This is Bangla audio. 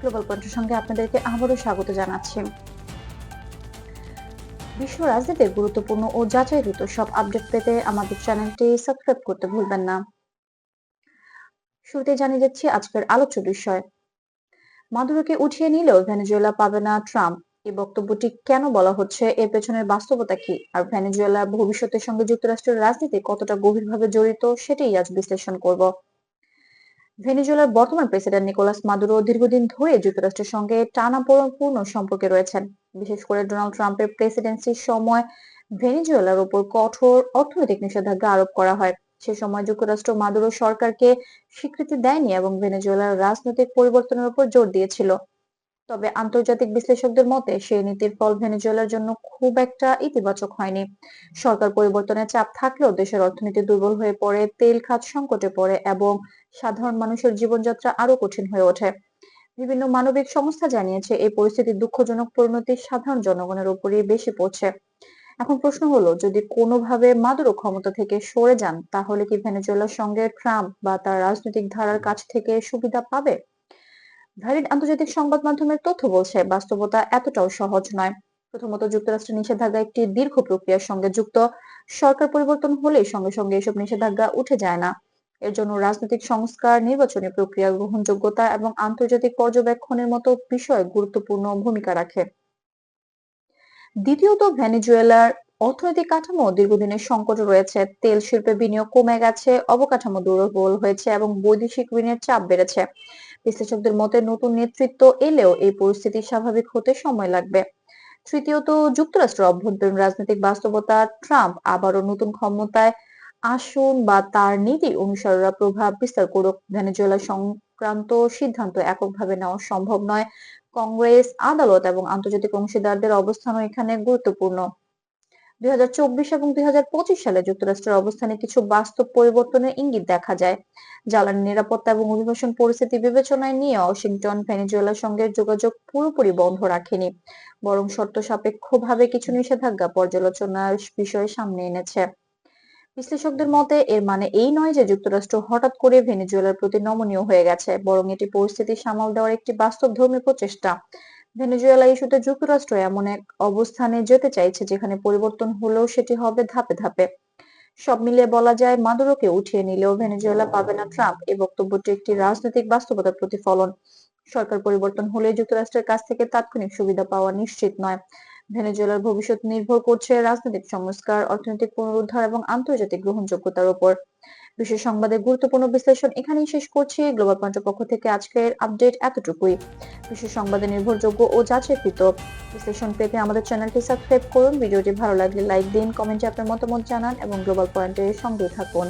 গ্লোবাল পয়েন্টের সঙ্গে আপনাদেরকে আবারও স্বাগত জানাচ্ছি। বিশ্ব রাজনীতির গুরুত্বপূর্ণ ও যাচাইকৃত সব আপডেট পেতে আমাদের চ্যানেলটি সাবস্ক্রাইব করতে ভুলবেন না। শুরুতে জানিয়ে যাচ্ছি আজকের আলোচ্য বিষয়। মাদুরোকে উঠিয়ে নিলেও ভেনেজুয়েলা পাবে না ট্রাম্প। এই বক্তব্যটি কেন বলা হচ্ছে? এর পেছনের বাস্তবতা কি? আর ভেনেজুয়েলার ভবিষ্যতের সঙ্গে যুক্তরাষ্ট্রের রাজনীতি কতটা গভীরভাবে জড়িত, সেটাই আজ বিশ্লেষণ করব। ভেনেজুয়েলার বর্তমান প্রেসিডেন্ট নিকোলাস মাদুরো দীর্ঘদিন ধরে যুক্তরাষ্ট্রের সঙ্গে টানাপোড়েনপূর্ণ সম্পর্কে রয়েছেন। বিশেষ করে ডোনাল্ড ট্রাম্পের প্রেসিডেন্সির সময় ভেনেজুয়েলার উপর কঠোর অর্থনৈতিক নিষেধাজ্ঞা আরোপ করা হয়। সে সময় যুক্তরাষ্ট্র মাদুরো সরকারকে স্বীকৃতি দেয়নি এবং ভেনেজুয়েলার রাজনৈতিক পরিবর্তনের উপর জোর দিয়েছিল। তবে আন্তর্জাতিক বিশ্লেষকদের মতে, সেই নীতির ফল ভেনেজুয়েলার জন্য খুব একটা ইতিবাচক হয়নি। সরকার পরিবর্তনের চাপ থাকলেও দেশের অর্থনীতি দুর্বল হয়ে পড়ে, তেল খাত সংকটে পড়ে এবং সাধারণ মানুষের জীবনযাত্রা আরও কঠিন হয়ে ওঠে। বিভিন্ন মানবিক সংস্থা জানিয়েছে, এই পরিস্থিতির দুঃখজনক পরিণতি সাধারণ জনগণের উপরই বেশি পড়ছে। এখন প্রশ্ন হলো, যদি কোনোভাবে মাদুরো ক্ষমতা থেকে সরে যান, তাহলে কি ভেনেজুয়েলার সঙ্গে ট্রাম্প বা তার রাজনৈতিক ধারার কাছ থেকে সুবিধা পাবে? ভ্যালিড আন্তর্জাতিক সংবাদ মাধ্যমের তথ্য বলছে, বাস্তবতা এতটাও সহজ নয়। প্রথমত, যুক্তরাষ্ট্রের নিষেধাজ্ঞা একটি দীর্ঘ প্রক্রিয়ার সঙ্গে যুক্ত। সরকার পরিবর্তন হলেই সঙ্গে সঙ্গে এসব নিষেধাজ্ঞা উঠে যায় না। এর জন্য রাজনৈতিক সংস্কার, নির্বাচনী প্রক্রিয়া, গ্রহণযোগ্যতা এবং আন্তর্জাতিক পর্যবেক্ষণের মতো বিষয় গুরুত্বপূর্ণ ভূমিকা রাখে। দ্বিতীয়ত, ভেনেজুয়েলার অর্থনৈতিক কাঠামো দীর্ঘদিনের সংকটে রয়েছে। তেল শিল্পে বিনিয়োগ কমে গেছে, অবকাঠামো দুর্বল হয়েছে এবং বৈদেশিক ঋণের চাপ বেড়েছে। বিশ্লেষকদের মতে নতুন নেতৃত্ব এলেও এই পরিস্থিতি স্বাভাবিক হতে সময় লাগবে। তৃতীয়ত, যুক্তরাষ্ট্রের অভ্যন্তরীণ রাজনৈতিক বাস্তবতা, ট্রাম্প আবারও নতুন ক্ষমতায় আসুন বা তার নীতি অনুসারীরা প্রভাব বিস্তার করুক। ভেনেজুয়েলা সংক্রান্ত সিদ্ধান্ত এককভাবে নেওয়া সম্ভব নয়। কংগ্রেস, আদালত এবং আন্তর্জাতিক অংশীদারদের অবস্থানও এখানে গুরুত্বপূর্ণ। দুই এবং দুই সালে যুক্তরাষ্ট্রের অবস্থানে কিছু বাস্তব পরিবর্তনের ইঙ্গিত দেখা যায়। জ্বালানি নিরাপত্তা এবং অভিবাসন পরিস্থিতি বিবেচনায় নিয়ে ওয়াশিংটন, ভেনেজুয়েলার সঙ্গে যোগাযোগ পুরোপুরি বন্ধ রাখেনি। বরং শর্ত সাপেক্ষভাবে কিছু নিষেধাজ্ঞা পর্যালোচনার বিষয় সামনে এনেছে। বিশ্লেষকদের মতে, এর মানে এই নয় যে যুক্তরাষ্ট্র হঠাৎ করে ভেনেজুয়েলার প্রতি নমনীয় হয়ে গেছে, বরং এটি পরিস্থিতি সামাল দেওয়ার একটি বাস্তবধর্মী প্রচেষ্টা। ভেনেজুয়েলা ইস্যুতে যুক্তরাষ্ট্র এমন এক অবস্থানে যেতে চাইছে যেখানে পরিবর্তন হলেও সেটি হবে ধাপে ধাপে। সব মিলিয়ে বলা যায় মাদুরোকে উঠিয়ে নিলেও ভেনেজুয়েলা পাবে না ট্রাম্প। এই বক্তব্যটি একটি রাজনৈতিক বাস্তবতার প্রতিফলন। সরকার পরিবর্তন হলে যুক্তরাষ্ট্রের কাছ থেকে তাৎক্ষণিক সুবিধা পাওয়া নিশ্চিত নয়। ভেনেজুয়েলার ভবিষ্যৎ নির্ভর করছে রাজনৈতিক সংস্কার, অর্থনৈতিক পুনরুদ্ধার এবং আন্তর্জাতিক গ্রহণযোগ্যতার উপর। বিশেষ সংবাদের গুরুত্বপূর্ণ বিশ্লেষণ এখানেই শেষ করছি। গ্লোবাল পয়েন্টের পক্ষ থেকে আজকের আপডেট এতটুকুই। বিশেষ সংবাদে নির্ভরযোগ্য ও যাচাইকৃত বিশ্লেষণ পেতে আমাদের চ্যানেলটি সাবস্ক্রাইব করুন। ভিডিওটি ভালো লাগলে লাইক দিন, কমেন্টে আপনার মতামত জানান এবং গ্লোবাল পয়েন্টের সঙ্গে থাকুন।